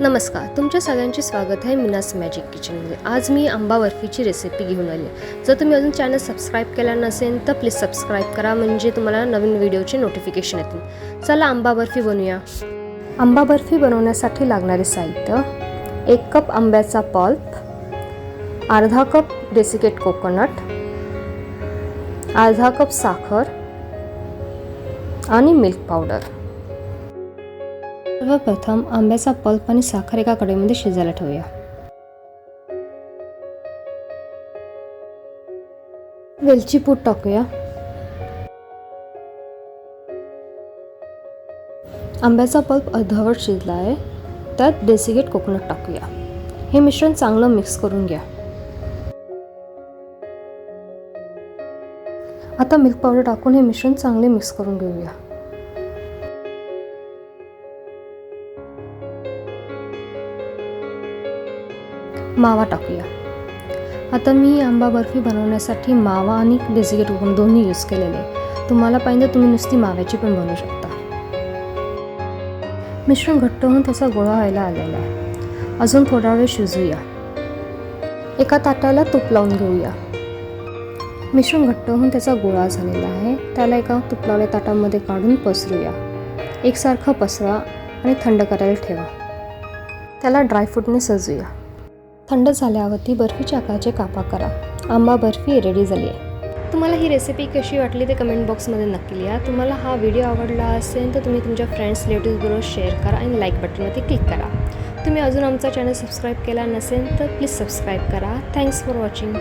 नमस्कार तुमच्या सगळ्यांचे स्वागत आहे मीनास मॅजिक किचनमध्ये आज मी आंबा बर्फीची रेसिपी घेऊन आली जर तुम्ही अजून चॅनल सबस्क्राईब केला नसेल तर प्लीज सबस्क्राईब करा म्हणजे तुम्हाला नवीन व्हिडिओचे नोटिफिकेशन येतील. चला आंबा बर्फी बनवूया. आंबा बर्फी बनवण्यासाठी लागणारे साहित्य एक कप आंब्याचा पल्प अर्धा कप डेसिकेट कोकोनट अर्धा कप साखर आणि मिल्क पावडर सर्वप्रथम आंब्याचा पल्प आणि साखर एका कढईमध्ये शिजायला ठेवूया. वेलची पूड टाकूया. आंब्याचा पल्प अर्धवट शिजला आहे. त्यात डेसिकेट कोकोनट टाकूया. हे मिश्रण चांगलं मिक्स करून घ्या. आता मिल्क पावडर टाकून हे मिश्रण चांगले मिक्स करून घेऊया. मावा टाकूया. आता मी आंबा बर्फी बनवण्यासाठी मावा आणि डेसिकेट कोकण दोन्ही यूज केलेले. तुम्हाला पाहिजे तुम्ही नुसती माव्याची पण बनवू शकता. मिश्रण घट्ट होऊन त्याचा गोळा व्हायला आलेला आहे. अजून थोडा वेळ शिजूया. एका ताटाला तूप लावून घेऊया. मिश्रण घट्ट होऊन त्याचा गोळा झालेला आहे. त्याला एका तुपलावल्या ताटामध्ये काढून पसरूया. एकसारखं पसरा. आणि थंड करायला ठेवा. त्याला ड्रायफ्रूटने सजूया. थंड झाल्यावरती बर्फीच्या आकाराचे कापा करा. आंबा बर्फी रेडी झाली आहे. तुम्हाला ही रेसिपी कशी वाटली ते कमेंट बॉक्समध्ये नक्की लिहा. तुम्हाला हा व्हिडिओ आवडला असेल तर तुम्ही तुमच्या फ्रेंड्स रिलेटिव्हबरोबर शेअर करा आणि लाईक बटनवरती क्लिक करा. तुम्ही अजून आमचा चॅनल सबस्क्राईब केला नसेल तर प्लीज सबस्क्राईब करा. Thanks for watching